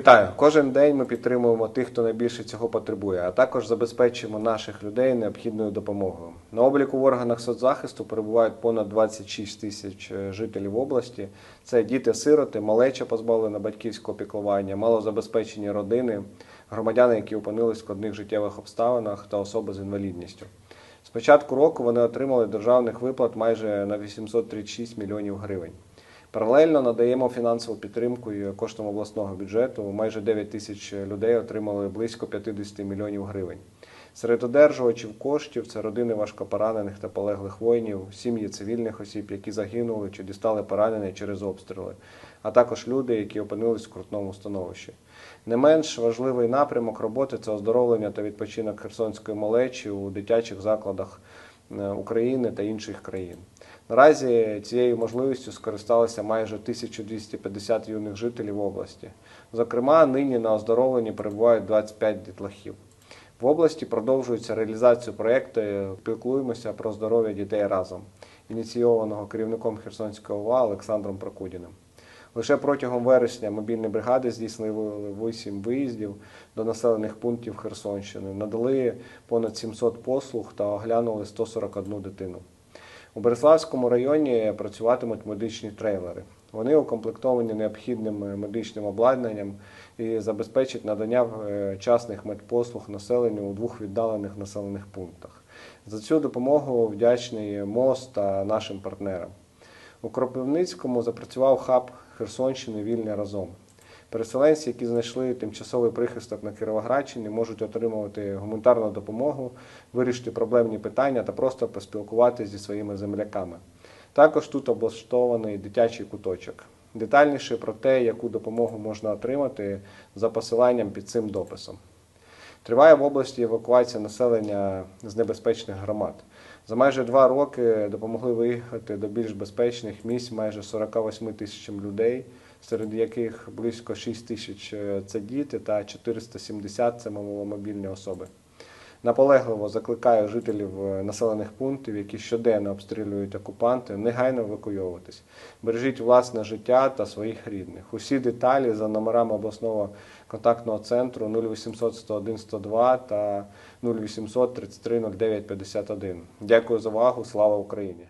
Вітаю! Кожен день ми підтримуємо тих, хто найбільше цього потребує, а також забезпечуємо наших людей необхідною допомогою. На обліку в органах соцзахисту перебувають понад 26 тисяч е, жителів області. Це діти-сироти, малеча позбавлена батьківського піклування, малозабезпечені родини, громадяни, які опинились в складних життєвих обставинах та особи з інвалідністю. З початку року вони отримали державних виплат майже на 836 мільйонів гривень. Паралельно надаємо фінансову підтримку і коштом обласного бюджету. Майже 9 тисяч людей отримали близько 50 мільйонів гривень. Серед одержувачів коштів це родини важкопоранених та полеглих воїнів, сім'ї цивільних осіб, які загинули чи дістали поранення через обстріли, а також люди, які опинились в крутному становищі. Не менш важливий напрямок роботи це оздоровлення та відпочинок херсонської малечі у дитячих закладах України та інших країн. Наразі цією можливістю скористалися майже 1250 юних жителів області. Зокрема, нині на оздоровленні перебувають 25 дітлахів. В області продовжується реалізацію проєкту Піклуємося про здоров'я дітей разом, ініційованого керівником Херсонського ОВА Олександром Прокудіним. Лише протягом вересня мобільні бригади здійснили 8 виїздів до населених пунктів Херсонщини, надали понад 700 послуг та оглянули 141 дитину. У Береславському районі працюватимуть медичні трейлери. Вони укомплектовані необхідним е, медичним обладнанням і забезпечать надання е, частних медпослуг населенню у двох віддалених населених пунктах. За цю допомогу вдячний МОЗ та нашим партнерам. У Кропивницькому запрацював хаб Херсонщини Вільне разом. Переселенці, які знайшли тимчасовий прихисток на Кіровоградщині, можуть отримувати гуманітарну допомогу, вирішити проблемні питання та просто поспілкуватися зі своїми земляками. Також тут облаштований дитячий куточок. Детальніше про те, яку допомогу можна отримати за посиланням під цим дописом. Триває в області евакуація населення з небезпечних громад. За майже два роки допомогли виїхати до більш безпечних місць майже 48 тисячам людей, серед яких близько 6 тисяч е, це діти та 470 це маломобільні особи. Наполегливо закликаю жителів е, населених пунктів, які щоденно обстрілюють окупанти, негайно евакуйовуватись. Бережіть власне життя та своїх рідних. Усі деталі за номерами обласного контактного центру 0800 101 102 та 0800 33 09 51. Дякую за увагу. Слава Україні!